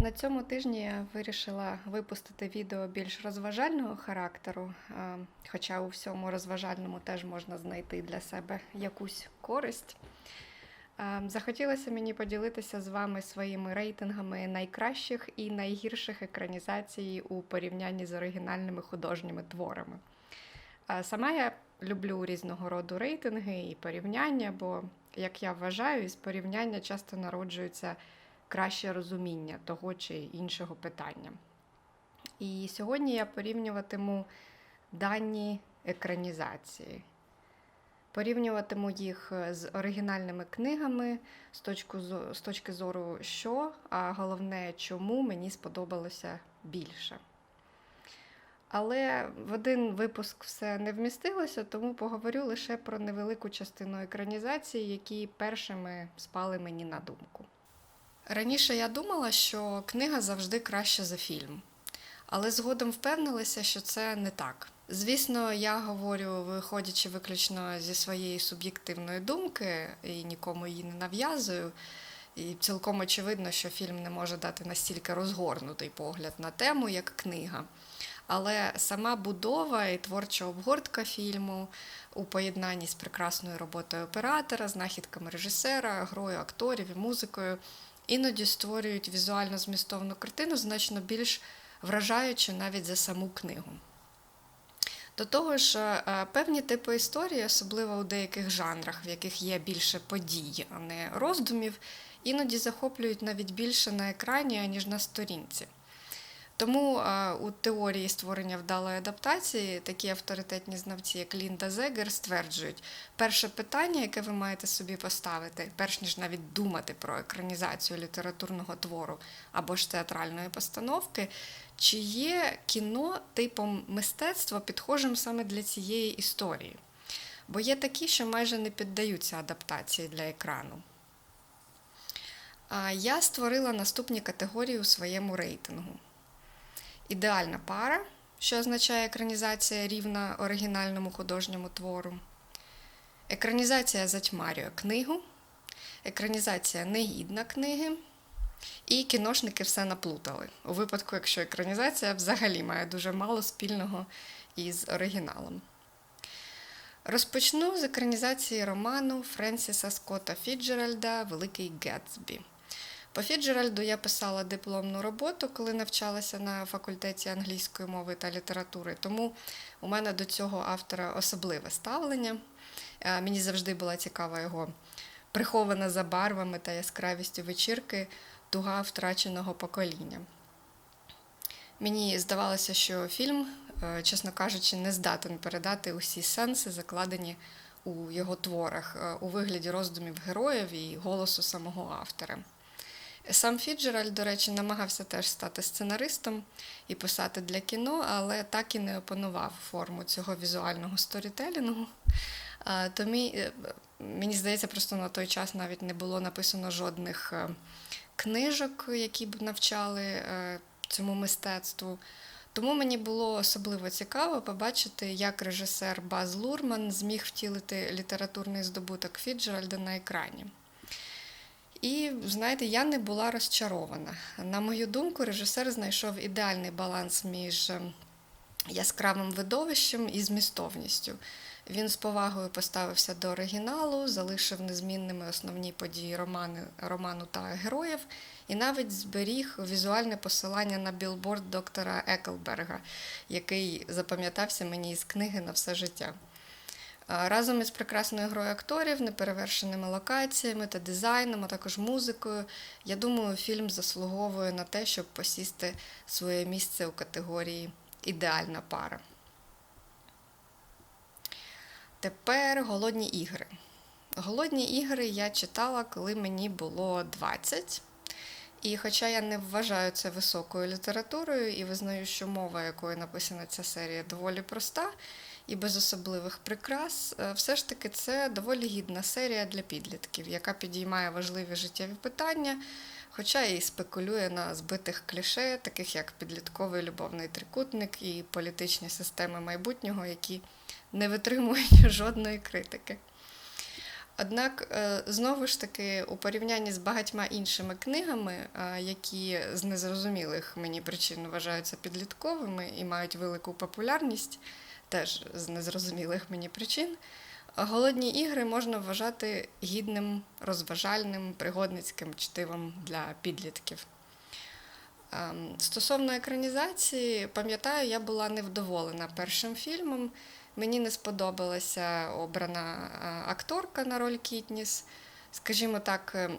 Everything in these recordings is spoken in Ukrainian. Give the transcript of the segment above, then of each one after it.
На цьому тижні я вирішила випустити відео більш розважального характеру, хоча у всьому розважальному теж можна знайти для себе якусь користь. Захотілося мені поділитися з вами своїми рейтингами найкращих і найгірших екранізацій у порівнянні з оригінальними художніми творами. Сама я люблю різного роду рейтинги і порівняння, бо, як я вважаю, із порівняння часто народжується краще розуміння того чи іншого питання. І сьогодні я порівнюватиму дані екранізації. Порівнюватиму їх з оригінальними книгами з точки, з точки зору, що, а головне, чому мені сподобалося більше. Але в один випуск все не вмістилося, тому поговорю лише про невелику частину екранізації, які першими спали мені на думку. Раніше я думала, що книга завжди краще за фільм, але згодом впевнилася, що це не так. Звісно, я говорю, виходячи виключно зі своєї суб'єктивної думки і нікому її не нав'язую. І цілком очевидно, що фільм не може дати настільки розгорнутий погляд на тему, як книга. Але сама будова і творча обгортка фільму у поєднанні з прекрасною роботою оператора, знахідками режисера, грою акторів і музикою іноді створюють візуально змістовну картину значно більш вражаючу навіть за саму книгу. До того ж, е, певні типи історії, особливо у деяких жанрах, в яких є більше подій, а не роздумів, іноді захоплюють навіть більше на екрані, аніж на сторінці. Тому е, у теорії створення вдалої адаптації такі авторитетні знавці, як Лінда Зегер, стверджують, перше питання, яке ви маєте собі поставити, перш ніж навіть думати про екранізацію літературного твору або ж театральної постановки, чи є кіно типом мистецтва підхожим саме для цієї історії. Бо є такі, що майже не піддаються адаптації для екрану. Я створила наступні категорії у своєму рейтингу. Ідеальна пара, що означає екранізація рівна оригінальному художньому твору. Екранізація затьмарює книгу, екранізація негідна книги. І кіношники все наплутали. У випадку, якщо екранізація взагалі має дуже мало спільного із оригіналом. Розпочну з екранізації роману Френсіса Скотта Фіджеральда Великий Гетсбі. По Фіджеральду я писала дипломну роботу, коли навчалася на факультеті англійської мови та літератури, тому у мене до цього автора особливе ставлення. Е, Мені завжди була цікава його прихована за барвами та яскравістю вечірки туга втраченого покоління. Мені здавалося, що фільм, е, чесно кажучи, не здатен передати усі сенси, закладені у його творах, е, у вигляді роздумів героїв і голосу самого автора. Сам Фіджеральд, до речі, намагався теж стати сценаристом і писати для кіно, але так і не опанував форму цього візуального сторітелінгу. А, То мій, е, мені здається, просто на той час навіть не було написано жодних е, книжок, які б навчали е, цьому мистецтву. Тому мені було особливо цікаво побачити, як режисер Баз Лурман зміг втілити літературний здобуток Фіджеральда на екрані. І знаєте, я не була розчарована. На мою думку, режисер знайшов ідеальний баланс між ем, яскравим видовищем і змістовністю. Він з повагою поставився до оригіналу, залишив незмінними основні події романи, роману та героїв, і навіть зберіг візуальне посилання на білборд доктора Еклберга, який запам'ятався мені із книги на все життя. Разом із прекрасною грою акторів, неперевершеними локаціями та дизайном, а також музикою, я думаю, фільм заслуговує на те, щоб посісти своє місце у категорії Ідеальна пара. Тепер голодні ігри. Голодні ігри я читала, коли мені було 20. І хоча я не вважаю це високою літературою і визнаю, що мова, якою написана ця серія, доволі проста і без особливих прикрас, е, все ж таки це доволі гідна серія для підлітків, яка підіймає важливі життєві питання, хоча і спекулює на збитих кліше, таких як підлітковий любовний трикутник і політичні системи майбутнього, які не витримують жодної критики. Однак, е, знову ж таки, у порівнянні з багатьма іншими книгами, е, які з незрозумілих мені причин вважаються підлітковими і мають велику популярність, теж з незрозумілих мені причин, голодні ігри можна вважати гідним, розважальним, пригодницьким чтивом для підлітків. Ем, Стосовно екранізації, пам'ятаю, я була невдоволена першим фільмом. Мені не сподобалася обрана е, акторка на роль Кітніс. Скажімо так, е,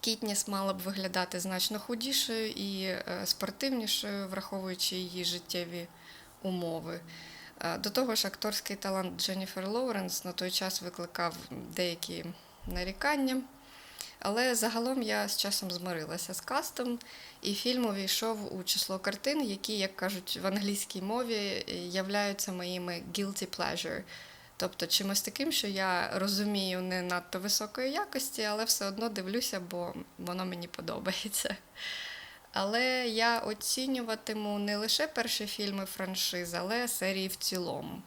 Кітніс мала б виглядати значно худішою і е, спортивнішою, враховуючи її життєві умови. Е, До того ж, акторський талант Дженніфер Лоуренс на той час викликав деякі нарікання. Але загалом я з часом змирилася з кастом, і фільм увійшов у число картин, які, як кажуть в англійській мові, являються моїми guilty pleasure. Тобто чимось таким, що я розумію не надто високої якості, але все одно дивлюся, бо воно мені подобається. Але я оцінюватиму не лише перші фільми франшизи, але серії в цілому.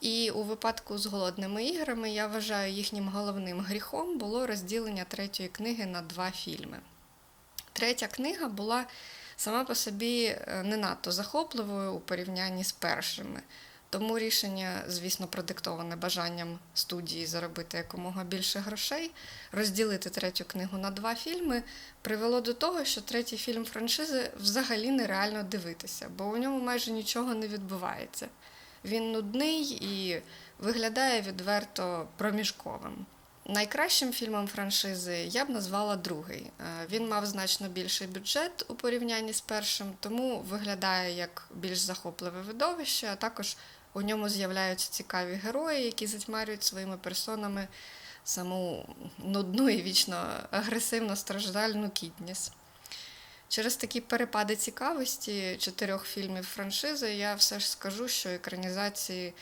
І у випадку з голодними іграми я вважаю їхнім головним гріхом було розділення третьої книги на два фільми. Третя книга була сама по собі е, не надто захопливою у порівнянні з першими. Тому рішення, звісно, продиктоване бажанням студії заробити якомога більше грошей, розділити третю книгу на два фільми, привело до того, що третій фільм франшизи взагалі нереально дивитися, бо у ньому майже нічого не відбувається. Він нудний і виглядає відверто проміжковим. Найкращим фільмом франшизи я б назвала другий. Е, Він мав значно більший бюджет у порівнянні з першим, тому виглядає як більш захопливе видовище, а також у ньому з'являються цікаві герої, які затьмарюють своїми персонами саму нудну і вічно агресивно страждальну Кітніс. Через такі перепади цікавості чотирьох фільмів франшизи я все ж скажу, що екранізації,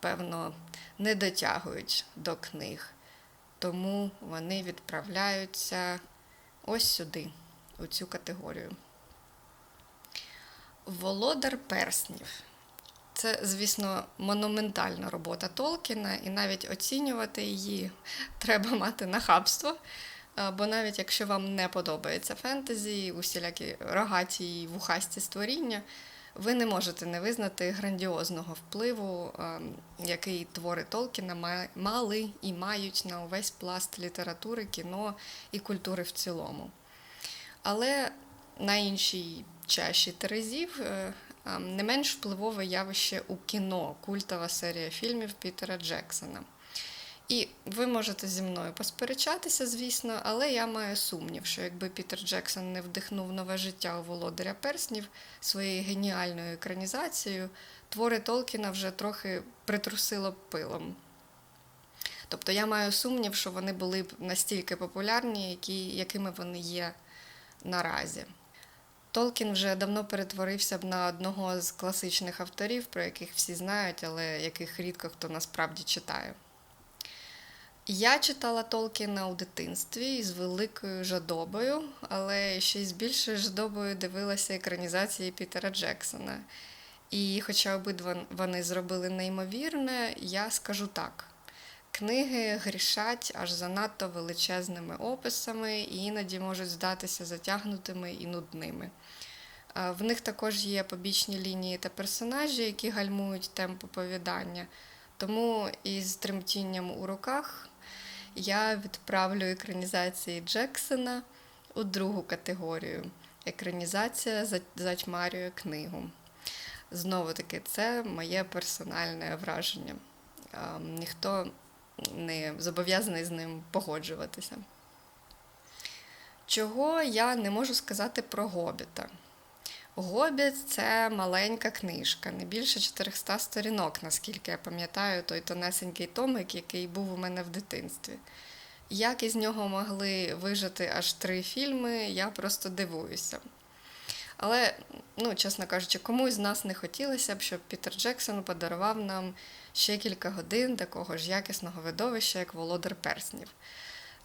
певно, не дотягують до книг. Тому вони відправляються ось сюди, у цю категорію. Володар перснів. Це, звісно, монументальна робота Толкіна, і навіть оцінювати її треба мати нахабство. Е, Бо навіть якщо вам не подобається фентезі, усілякі рогаті і вухасті створіння, ви не можете не визнати грандіозного впливу, е, який твори Толкіна мали і мають на увесь пласт літератури, кіно і культури в цілому. Але на іншій чаші терезів е, не менш впливове явище у кіно, культова серія фільмів Пітера Джексона. І ви можете зі мною посперечатися, звісно, але я маю сумнів, що якби Пітер Джексон не вдихнув нове життя у володаря перснів своєю геніальною екранізацією, твори Толкіна вже трохи притрусило б пилом. Тобто я маю сумнів, що вони були б настільки популярні, які, якими вони є наразі. Толкін вже давно перетворився б на одного з класичних авторів, про яких всі знають, але яких рідко хто насправді читає. Я читала Толкіна у дитинстві з великою жадобою, але ще й з більшою жадобою дивилася екранізації Пітера Джексона. І хоча обидва вони зробили неймовірне, я скажу так: книги грішать аж занадто величезними описами і іноді можуть здатися затягнутими і нудними. Е, В них також є побічні лінії та персонажі, які гальмують темп оповідання. Тому із тремтінням у руках я відправлю екранізації Джексона у другу категорію. Екранізація затьмарює книгу. Знову таки, це моє персональне враження. Ніхто не зобов'язаний з ним погоджуватися. Чого я не можу сказати про Гобіта? Гобіт це маленька книжка, не більше 400 сторінок, наскільки я пам'ятаю, той тонесенький томик, який був у мене в дитинстві. Як із нього могли вижити аж три фільми, я просто дивуюся. Але, ну, чесно кажучи, комусь з нас не хотілося б, щоб Пітер Джексон подарував нам ще кілька годин такого ж якісного видовища, як Володар Перснів.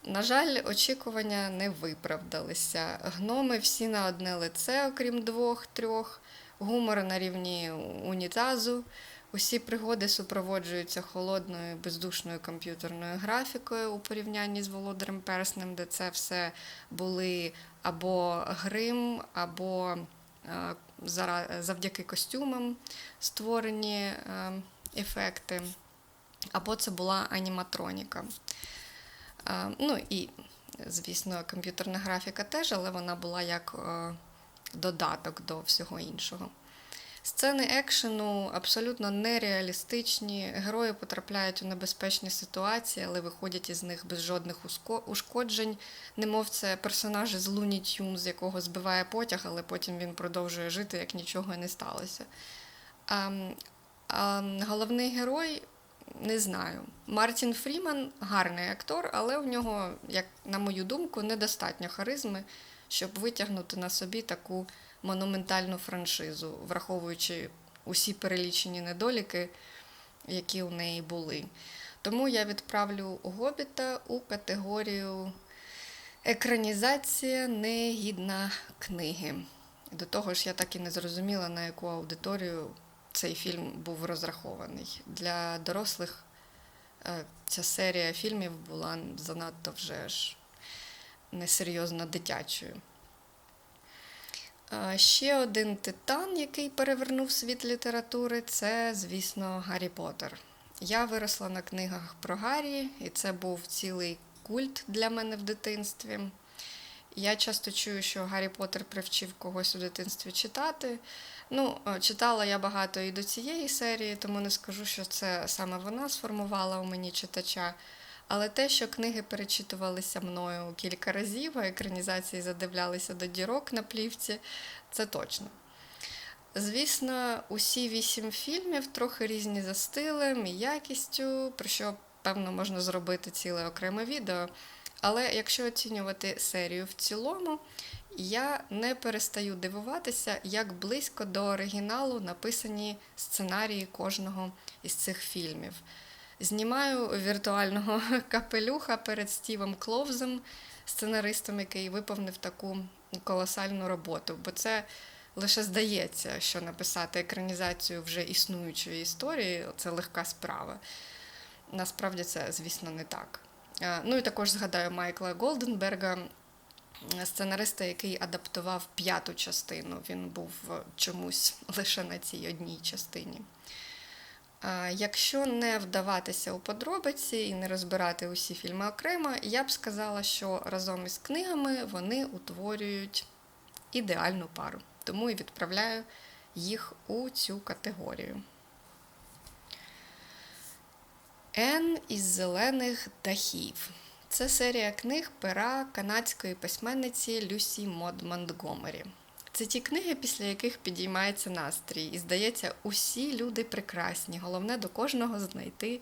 На жаль, очікування не виправдалися. Гноми всі на одне лице, окрім двох-трьох, гумор на рівні унітазу, Усі пригоди супроводжуються холодною бездушною комп'ютерною графікою у порівнянні з Володарем Перснем, де це все були або грим, або е, завдяки костюмам створені е, ефекти, або це була аніматроніка. Е, Ну і, звісно, комп'ютерна графіка теж, але вона була як додаток до всього іншого. Сцени екшену абсолютно нереалістичні. Герої потрапляють у небезпечні ситуації, але виходять із них без жодних ушкоджень. Немов це персонажі з Луні з якого збиває потяг, але потім він продовжує жити, як нічого і не сталося. А, а головний герой не знаю. Мартін Фріман гарний актор, але в нього, як на мою думку, недостатньо харизми, щоб витягнути на собі таку монументальну франшизу, враховуючи усі перелічені недоліки, які у неї були. Тому я відправлю Гобіта у категорію екранізація негідна книги. До того ж, я так і не зрозуміла, на яку аудиторію цей фільм був розрахований. Для дорослих е, ця серія фільмів була занадто вже ж несерйозно дитячою. Ще один титан, який перевернув світ літератури, це, звісно, Гаррі Поттер. Я виросла на книгах про Гаррі, і це був цілий культ для мене в дитинстві. Я часто чую, що Гаррі Поттер привчив когось у дитинстві читати. Ну, читала я багато і до цієї серії, тому не скажу, що це саме вона сформувала у мені читача. Але те, що книги перечитувалися мною кілька разів, а екранізації задивлялися до дірок на плівці, це точно. Звісно, усі вісім фільмів трохи різні за стилем і якістю, про що, певно, можна зробити ціле окреме відео. Але якщо оцінювати серію в цілому, я не перестаю дивуватися, як близько до оригіналу написані сценарії кожного із цих фільмів. Знімаю віртуального капелюха перед Стівом Кловзом, сценаристом, який виповнив таку колосальну роботу. Бо це лише здається, що написати екранізацію вже існуючої історії це легка справа. Насправді це, звісно, не так. Е, Ну і також згадаю Майкла Голденберга, сценариста, який адаптував п'яту частину. Він був чомусь лише на цій одній частині. Якщо не вдаватися у подробиці і не розбирати усі фільми окремо, я б сказала, що разом із книгами вони утворюють ідеальну пару. Тому і відправляю їх у цю категорію. Ен із зелених дахів. Це серія книг пера канадської письменниці Люсі Мод Монтгомері. Це ті книги, після яких підіймається настрій, і здається, усі люди прекрасні. Головне до кожного знайти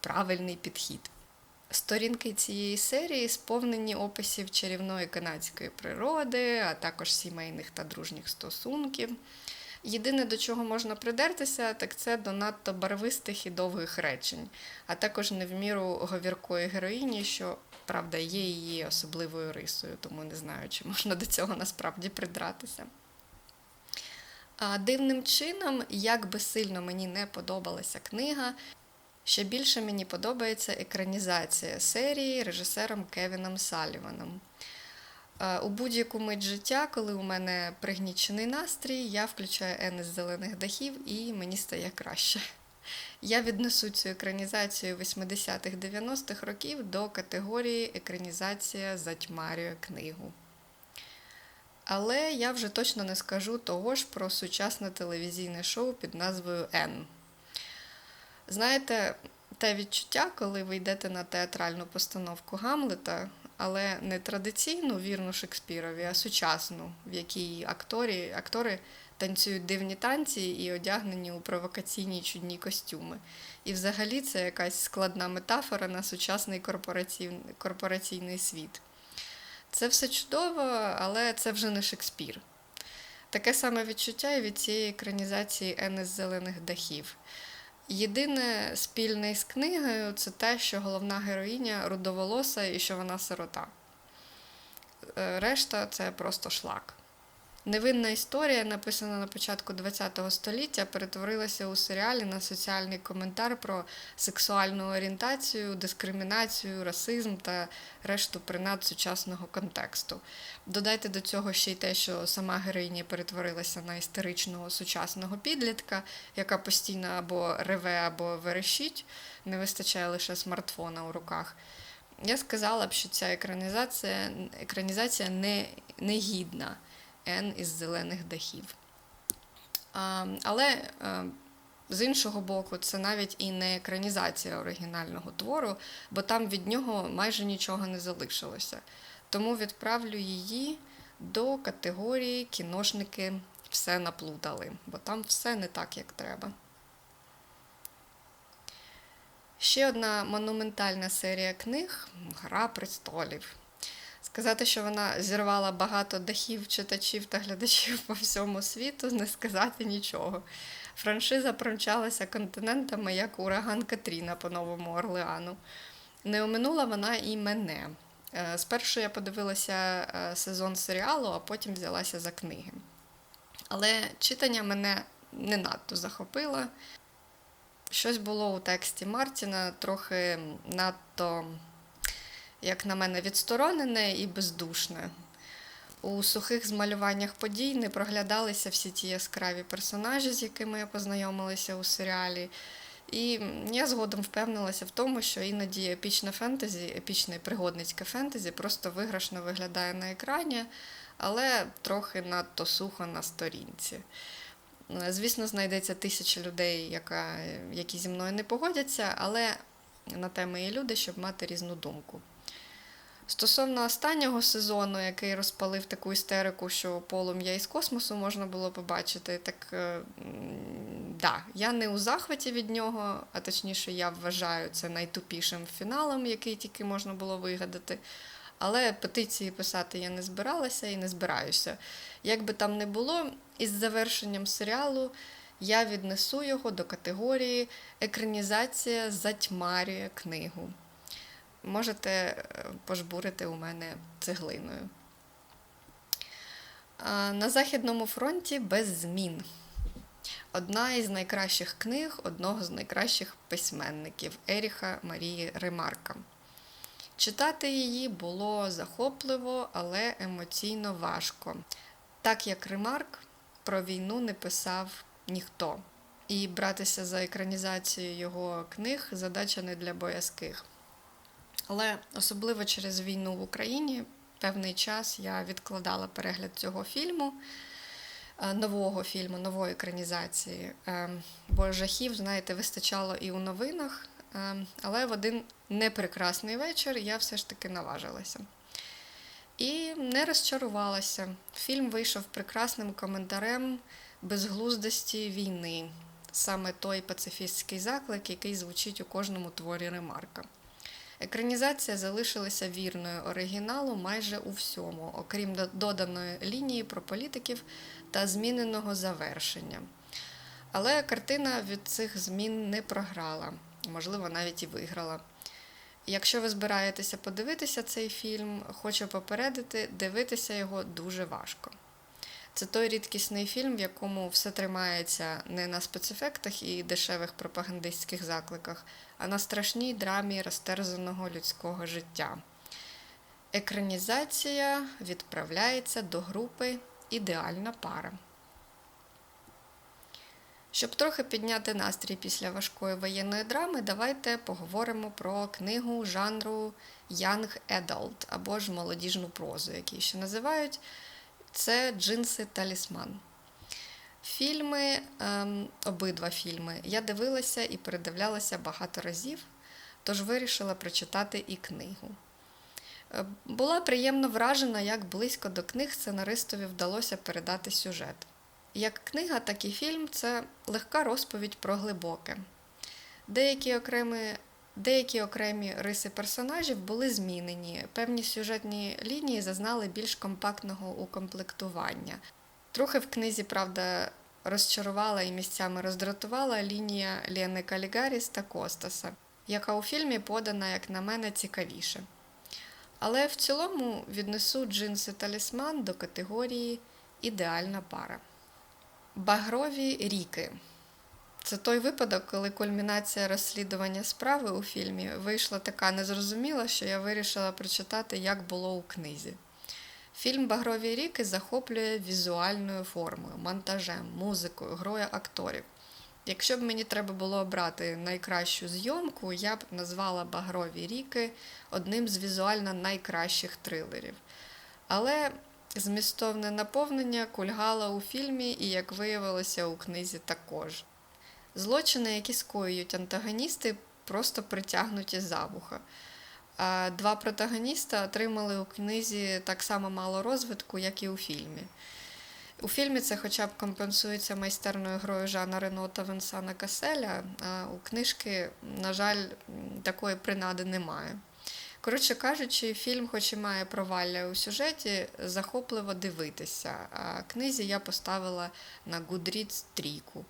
правильний підхід. Сторінки цієї серії сповнені описів чарівної канадської природи, а також сімейних та дружніх стосунків. Єдине, до чого можна придертися, так це до надто барвистих і довгих речень, а також не в міру говіркої героїні, що правда є її особливою рисою, тому не знаю, чи можна до цього насправді придратися. А дивним чином, як би сильно мені не подобалася книга, ще більше мені подобається екранізація серії режисером Кевіном Саліваном. У будь-яку мить життя, коли у мене пригнічений настрій, я включаю Ен із зелених дахів і мені стає краще. Я віднесу цю екранізацію 80-х 90-х років до категорії екранізація затьмарює книгу. Але я вже точно не скажу того ж про сучасне телевізійне шоу під назвою Н. Знаєте, те відчуття, коли ви йдете на театральну постановку Гамлета, але не традиційну вірну Шекспірові, а сучасну, в якій акторі, актори танцюють дивні танці і одягнені у провокаційні чудні костюми. І взагалі це якась складна метафора на сучасний корпораційний, світ. Це все чудово, але це вже не Шекспір. Таке саме відчуття і від цієї екранізації Ени з зелених дахів. Єдине спільне із книгою це те, що головна героїня рудоволоса і що вона сирота. Е, Решта це просто шлак. Невинна історія, написана на початку ХХ століття, перетворилася у серіалі на соціальний коментар про сексуальну орієнтацію, дискримінацію, расизм та решту принад сучасного контексту. Додайте до цього ще й те, що сама героїня перетворилася на істеричного сучасного підлітка, яка постійно або реве, або верещить, не вистачає лише смартфона у руках. Я сказала б, що ця екранізація, екранізація не, не гідна Н із зелених дахів. Але з іншого боку, це навіть і не екранізація оригінального твору, бо там від нього майже нічого не залишилося. Тому відправлю її до категорії кіношники все наплутали, бо там все не так, як треба. Ще одна монументальна серія книг Гра престолів. Сказати, що вона зірвала багато дахів читачів та глядачів по всьому світу, не сказати нічого. Франшиза промчалася континентами, як ураган Катріна по Новому Орлеану. Не оминула вона і мене. Е, Спершу я подивилася е, сезон серіалу, а потім взялася за книги. Але читання мене не надто захопило. Щось було у тексті Мартіна трохи надто, як на мене, відсторонене і бездушне. У сухих змалюваннях подій не проглядалися всі ті яскраві персонажі, з якими я познайомилася у серіалі. І я згодом впевнилася в тому, що іноді епічне фентезі, епічне і пригодницьке фентезі просто виграшно виглядає на екрані, але трохи надто сухо на сторінці. Звісно, знайдеться тисяча людей, яка, які зі мною не погодяться, але на те ми є люди, щоб мати різну думку. Стосовно останнього сезону, який розпалив таку істерику, що полум'я із космосу можна було побачити, так е, да, я не у захваті від нього, а точніше, я вважаю це найтупішим фіналом, який тільки можна було вигадати. Але петиції писати я не збиралася і не збираюся. Як би там не було, із завершенням серіалу я віднесу його до категорії екранізація затьмарює книгу. Можете е, пожбурити у мене цеглиною. На Західному фронті без змін. Одна із найкращих книг одного з найкращих письменників Еріха Марії Ремарка. Читати її було захопливо, але емоційно важко. Так як Ремарк про війну не писав ніхто. І братися за екранізацію його книг задача не для боязких. Але особливо через війну в Україні певний час я відкладала перегляд цього фільму, е, нового фільму, нової екранізації. Е, Бо жахів, знаєте, вистачало і у новинах, е, але в один непрекрасний вечір я все ж таки наважилася. І не розчарувалася. Фільм вийшов прекрасним коментарем безглуздості війни, саме той пацифістський заклик, який звучить у кожному творі ремарка. Екранізація залишилася вірною оригіналу майже у всьому, окрім доданої лінії про політиків та зміненого завершення. Але картина від цих змін не програла, можливо, навіть і виграла. Якщо ви збираєтеся подивитися цей фільм, хочу попередити, дивитися його дуже важко. Це той рідкісний фільм, в якому все тримається не на спецефектах і дешевих пропагандистських закликах, а на страшній драмі розтерзаного людського життя. Екранізація відправляється до групи Ідеальна пара. Щоб трохи підняти настрій після важкої воєнної драми, давайте поговоримо про книгу жанру Young Adult або ж молодіжну прозу, які ще називають. Це Джинси Талісман. Фільми, ем, обидва фільми, я дивилася і передивлялася багато разів, тож вирішила прочитати і книгу. Е, Була приємно вражена, як близько до книг сценаристові вдалося передати сюжет. Як книга, так і фільм це легка розповідь про глибоке. Деякі окремі, деякі окремі риси персонажів були змінені, певні сюжетні лінії зазнали більш компактного укомплектування. Трохи в книзі, правда, розчарувала і місцями роздратувала лінія Лєни Калігаріс та Костаса, яка у фільмі подана, як на мене, цікавіше. Але в цілому віднесу джинси талісман до категорії ідеальна пара. Багрові ріки. Це той випадок, коли кульмінація розслідування справи у фільмі вийшла така незрозуміла, що я вирішила прочитати, як було у книзі. Фільм Багрові ріки захоплює візуальною формою, монтажем, музикою, грою акторів. Якщо б мені треба було обрати найкращу зйомку, я б назвала Багрові ріки одним з візуально найкращих трилерів. Але змістовне наповнення кульгало у фільмі і, як виявилося, у книзі також. Злочини, які скоюють антагоністи, просто притягнуті за вуха. Два протагоніста отримали у книзі так само мало розвитку, як і у фільмі. У фільмі це хоча б компенсується майстерною грою Жана Рено та Венсана Каселя, а у книжки, на жаль, такої принади немає. Коротше кажучи, фільм, хоч і має провалля у сюжеті, захопливо дивитися. А книзі я поставила на Goodreads трійку.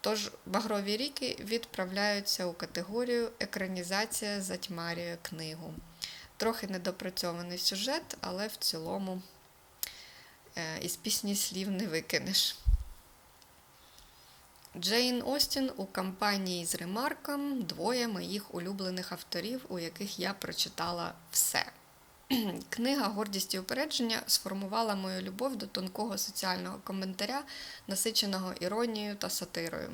Тож багрові ріки відправляються у категорію екранізація затьмарює книгу. Трохи недопрацьований сюжет, але в цілому е, із пісні слів не викинеш. Джейн Остін у компанії з ремарком двоє моїх улюблених авторів, у яких я прочитала все. Книга Гордість і упередження сформувала мою любов до тонкого соціального коментаря, насиченого іронією та сатирою.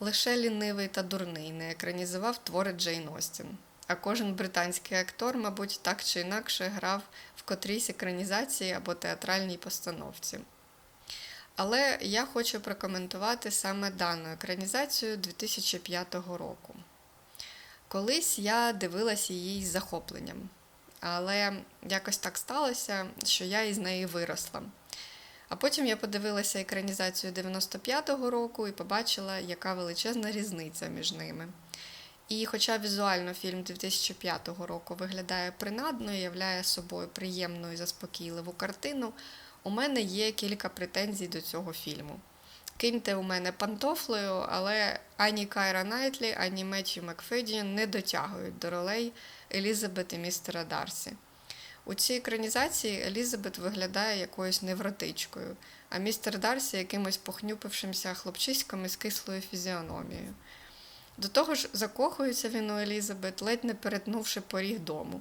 Лише лінивий та дурний не екранізував твори Джейн Остін. А кожен британський актор, мабуть, так чи інакше грав в котрійсь екранізації або театральній постановці. Але я хочу прокоментувати саме дану екранізацію 2005 року. Колись я дивилася її з захопленням, але якось так сталося, що я із неї виросла. А потім я подивилася екранізацію 95-го року і побачила, яка величезна різниця між ними. І хоча візуально фільм 2005 року виглядає принадно і являє собою приємну і заспокійливу картину, у мене є кілька претензій до цього фільму. Киньте у мене пантофлею, але ані Кайра Найтлі, ані Меттью Макфедін не дотягують до ролей Елізабет і містера Дарсі. У цій екранізації Елізабет виглядає якоюсь невротичкою, а містер Дарсі якимось похнюпившимся хлопчиськом із кислою фізіономією. До того ж, закохується він у Елізабет, ледь не перетнувши поріг дому.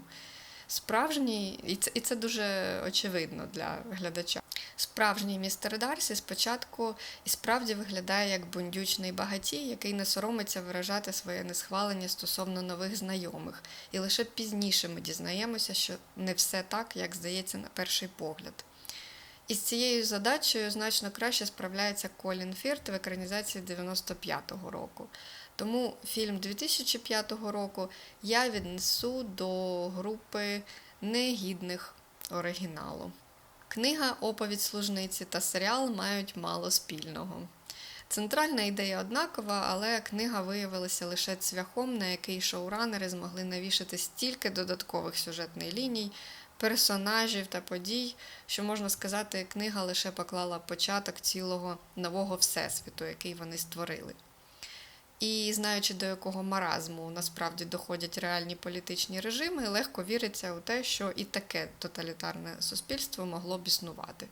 Справжній, і це, і це дуже очевидно для глядача. Справжній містер Дарсі спочатку і справді виглядає як бундючний багатій, який не соромиться виражати своє несхвалення стосовно нових знайомих. І лише пізніше ми дізнаємося, що не все так, як здається на перший погляд. Із цією задачею значно краще справляється Колін Фірт в екранізації 95-го року. Тому фільм 2005 року я віднесу до групи негідних оригіналу. Книга, оповідь служниці та серіал мають мало спільного. Центральна ідея однакова, але книга виявилася лише цвяхом, на який шоуранери змогли навішати стільки додаткових сюжетних ліній, персонажів та подій, що можна сказати, книга лише поклала початок цілого нового всесвіту, який вони створили. І знаючи, до якого маразму насправді доходять реальні політичні режими, легко віриться у те, що і таке тоталітарне суспільство могло б існувати.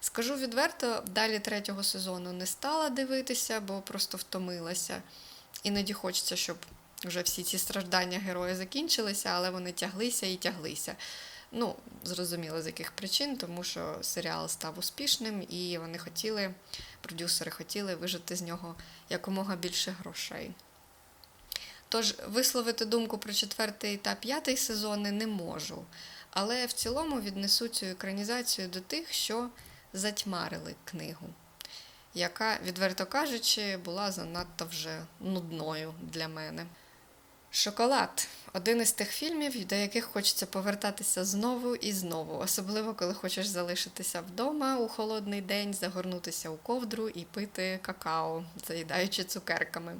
Скажу відверто, далі третього сезону не стала дивитися, бо просто втомилася. Іноді хочеться, щоб вже всі ці страждання героя закінчилися, але вони тяглися і тяглися. Ну, зрозуміло, з яких причин, тому що серіал став успішним, і вони хотіли, продюсери хотіли вижити з нього якомога більше грошей. Тож, висловити думку про четвертий та п'ятий сезони не можу, але в цілому віднесу цю екранізацію до тих, що затьмарили книгу, яка, відверто кажучи, була занадто вже нудною для мене. Шоколад один із тих фільмів, до яких хочеться повертатися знову і знову, особливо коли хочеш залишитися вдома у холодний день, загорнутися у ковдру і пити какао, заїдаючи цукерками.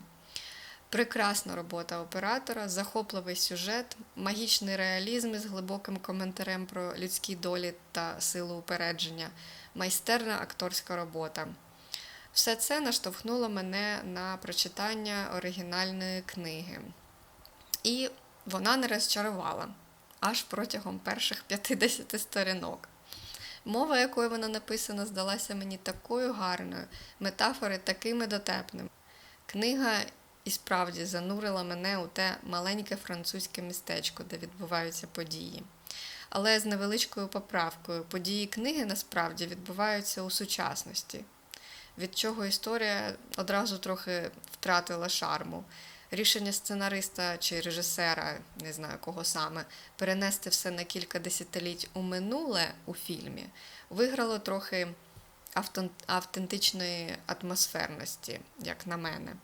Прекрасна робота оператора, захопливий сюжет, магічний реалізм із глибоким коментарем про людські долі та силу упередження, майстерна акторська робота. Все це наштовхнуло мене на прочитання оригінальної книги. І вона не розчарувала аж протягом перших 50 сторінок. Мова, якою вона написана, здалася мені такою гарною, метафори такими дотепними. Книга і справді занурила мене у те маленьке французьке містечко, де відбуваються події. Але з невеличкою поправкою події книги насправді відбуваються у сучасності, від чого історія одразу трохи втратила шарму. Рішення сценариста чи режисера, не знаю кого саме, перенести все на кілька десятиліть у минуле у фільмі виграло трохи автентичної атмосферності, як на мене.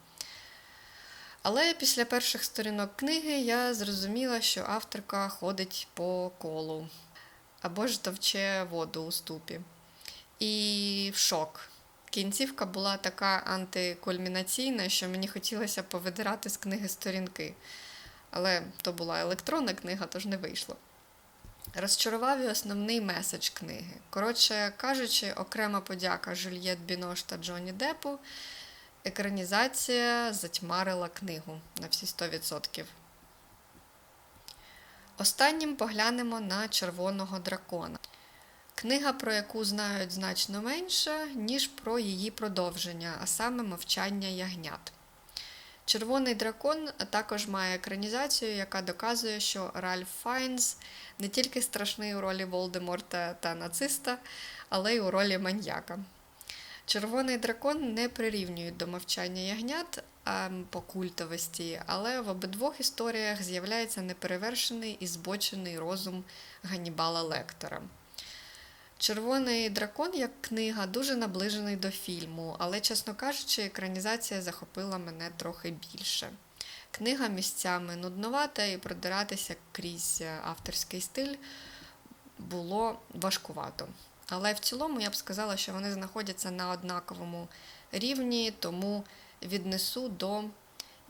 Але після перших сторінок книги я зрозуміла, що авторка ходить по колу або ж товче воду у ступі. І в шок. Кінцівка була така антикульмінаційна, що мені хотілося повидирати з книги сторінки. Але то була електронна книга, тож не вийшло. Розчарував і основний меседж книги. Коротше кажучи, окрема подяка Жюльєт Бінош та Джонні Депу. Екранізація затьмарила книгу на всі 100%. Останнім поглянемо на червоного дракона. Книга, про яку знають значно менше, ніж про її продовження, а саме мовчання ягнят. Червоний дракон також має екранізацію, яка доказує, що Ральф Файнс не тільки страшний у ролі Волдеморта та нациста, але й у ролі маньяка. Червоний дракон не прирівнюють до мовчання ягнят а, по культовості, але в обидвох історіях з'являється неперевершений і збочений розум Ганнібала Лектора. Червоний дракон як книга дуже наближений до фільму, але, чесно кажучи, екранізація захопила мене трохи більше. Книга місцями нудновата і продиратися крізь авторський стиль було важкувато. Але в цілому я б сказала, що вони знаходяться на однаковому рівні, тому віднесу до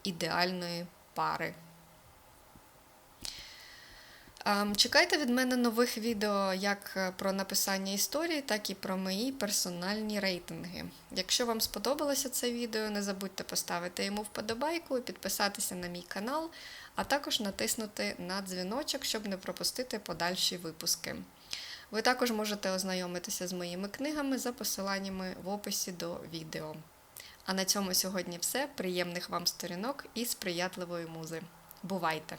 ідеальної пари. Ем, Чекайте від мене нових відео як е, про написання історії, так і про мої персональні рейтинги. Якщо вам сподобалося це відео, не забудьте поставити йому вподобайку, підписатися на мій канал, а також натиснути на дзвіночок, щоб не пропустити подальші випуски. Ви також можете ознайомитися з моїми книгами за посиланнями в описі до відео. А на цьому сьогодні все. Приємних вам сторінок і сприятливої музи. Бувайте!